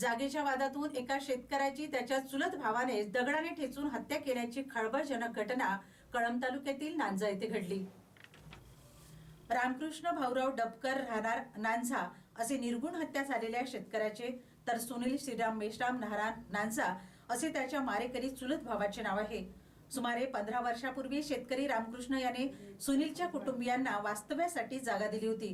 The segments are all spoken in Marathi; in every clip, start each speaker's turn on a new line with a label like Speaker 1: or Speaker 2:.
Speaker 1: जागेच्या वादातून एका शेतकऱ्याची त्याच्या चुलत भावाने दगडाने ठेचून हत्या केल्याची खळबळजनक घटना कळंब तालुक्यातील नांजा येथे घडली. रामकृष्ण भाऊराव डबकर राहणार नांझा असे निर्गुण हत्या झालेल्या शेतकऱ्याचे तर सुनील श्रीराम मेश्राम नहरान नांझा असे त्याच्या मारेकरी चुलत भावाचे नाव आहे. सुमारे पंधरा वर्षापूर्वी शेतकरी रामकृष्ण याने सुनीलच्या कुटुंबियांना वास्तव्यासाठी जागा दिली होती.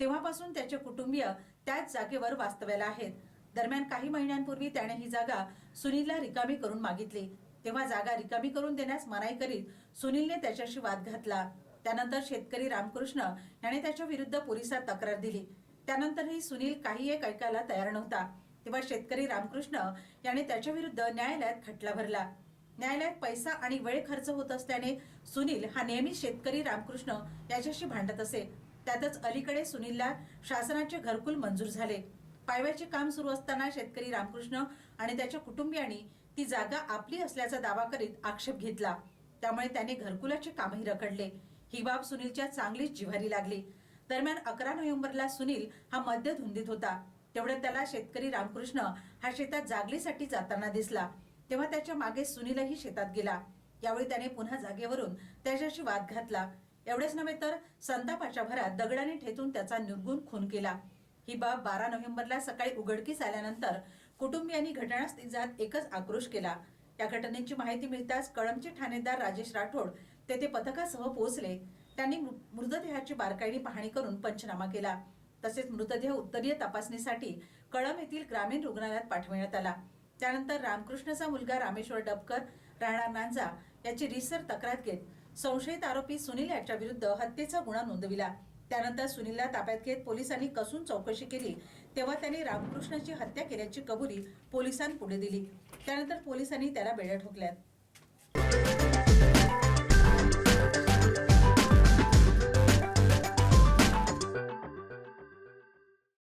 Speaker 1: तेव्हापासून त्याचे कुटुंबीय त्याच जागेवर वास्तव्याला आहेत. दरम्यान काही महिन्यांपूर्वी त्याने ही जागा सुनीलला रिकामी करून मागितली. तेव्हा जागा रिकामी करून देण्यास मनाई करीत सुनीलने त्याच्याशी वाद घातला. त्यानंतर शेतकरी रामकृष्ण याने त्याच्या विरुद्ध पोलिसात तक्रार दिली. त्यानंतरही सुनील काही एक ऐकायला तयार नव्हता. तेव्हा शेतकरी रामकृष्ण याने त्याच्या विरुद्ध न्यायालयात खटला भरला. न्यायालयात पैसा आणि वेळ खर्च होत असल्याने सुनील हा नेहमी शेतकरी रामकृष्ण याच्याशी भांडत असे. त्यातच अलीकडे सुनीलला शासनाचे घरकुल मंजूर झाले. पायव्याचे काम सुरू असताना शेतकरी रामकृष्ण आणि त्याच्या कुटुंबियांनी ती जागा आपली असल्याचा दावा करीत आक्षेप घेतला. त्यामुळे त्याने घरकुलाचे कामही रखडले. ही बाब सुनीलच्या चांगलीच जिव्हारी लागली. दरम्यान अकरा नोव्हेंबरला सुनील हा मद्य धुंदीत होता. तेवढ्यात त्याला शेतकरी रामकृष्ण हा शेतात जागलीसाठी जाताना दिसला. तेव्हा त्याच्यामागे सुनीलही शेतात गेला. यावेळी त्याने पुन्हा जागेवरून त्याच्याशी वाद घातला. एवढेच नव्हे तर संतापाच्या भरात दगडाने ठेचून त्याचा निर्गुण खून केला. ही बाब बारा नोव्हेंबरला सकाळी उघडकीस आल्यानंतर कुटुंबियांनी घटनास्थळी जात एकच आक्रोश केला. या घटनेची माहिती मिळताच कळमचे ठाणेदार राजेश राठोड तेथे पथकासह पोहोचले. त्यांनी मृ- मृतदेहाची बारकाईने पाहणी करून पंचनामा केला. तसेच मृतदेह उत्तरीय तपासणीसाठी कळम येथील ग्रामीण रुग्णालयात पाठविण्यात आला. त्यानंतर रामकृष्णचा मुलगा रामेश्वर डबकर राहणार नांजा याची रिसर तक्रार घेत संशयित आरोपी सुनील याच्या विरुद्ध हत्येचा गुन्हा नोंदविला. त्यानंतर सुनीलला ताब्यात घेत पोलिसांनी कसून चौकशी केली. तेव्हा त्यांनी रामकृष्णाची हत्या केल्याची कबुली पोलिसांपुढे दिली. त्यानंतर पोलिसांनी त्याला बेड्या ठोकल्यात.